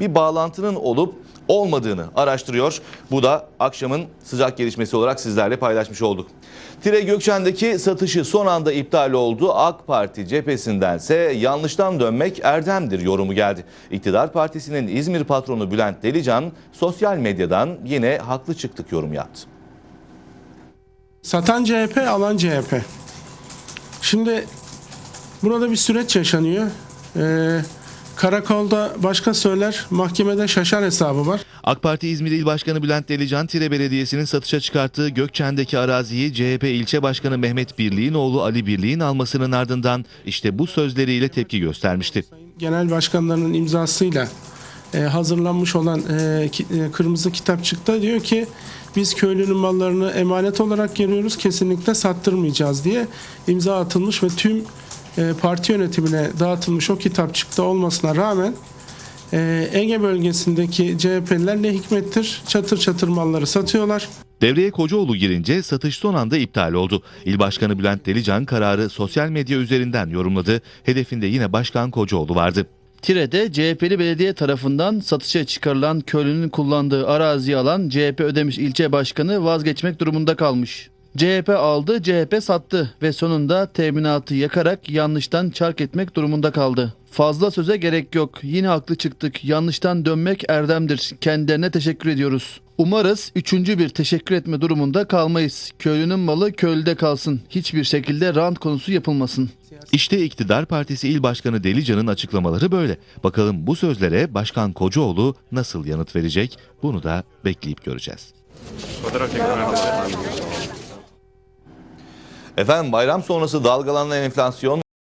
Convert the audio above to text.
bir bağlantının olup olmadığını araştırıyor. Bu da akşamın sıcak gelişmesi olarak sizlerle paylaşmış olduk. Tire Gökçen'deki satışı son anda iptal oldu. AK Parti cephesindense yanlıştan dönmek erdemdir yorumu geldi. İktidar Partisi'nin İzmir patronu Bülent Delican sosyal medyadan yine haklı çıktık yorum yaptı. Satan CHP, alan CHP. Şimdi burada bir süreç yaşanıyor. Ee, karakolda başka söyler, mahkemede şaşar hesabı var. AK Parti İzmir İl Başkanı Bülent Delican, Tire Belediyesi'nin satışa çıkarttığı Gökçen'deki araziyi CHP ilçe başkanı Mehmet Birliğin oğlu Ali Birliğin almasının ardından işte bu sözleriyle tepki göstermişti. Genel başkanlarının imzasıyla e, hazırlanmış olan e, e, kırmızı kitapçıkta diyor ki biz köylünün mallarını emanet olarak görüyoruz kesinlikle sattırmayacağız diye imza atılmış ve tüm e, parti yönetimine dağıtılmış o kitapçıkta olmasına rağmen e, Ege bölgesindeki CHP'liler ne hikmettir çatır çatır malları satıyorlar. Devreye Kocaoğlu girince satış son anda iptal oldu. İl Başkanı Bülent Delican kararı sosyal medya üzerinden yorumladı. Hedefinde yine Başkan Kocaoğlu vardı. Tire'de CHP'li belediye tarafından satışa çıkarılan köylünün kullandığı araziyi alan CHP Ödemiş ilçe başkanı vazgeçmek durumunda kalmış. CHP aldı, CHP sattı ve sonunda teminatı yakarak yanlıştan çark etmek durumunda kaldı. Fazla söze gerek yok. Yine haklı çıktık. Yanlıştan dönmek erdemdir. Kendilerine teşekkür ediyoruz. Umarız üçüncü bir teşekkür etme durumunda kalmayız. Köylünün malı köylüde kalsın. Hiçbir şekilde rant konusu yapılmasın. İşte İktidar Partisi İl Başkanı Delican'ın açıklamaları böyle. Bakalım bu sözlere Başkan Kocaoğlu nasıl yanıt verecek? Bunu da bekleyip göreceğiz. Efendim bayram sonrası dalgalanan enflasyon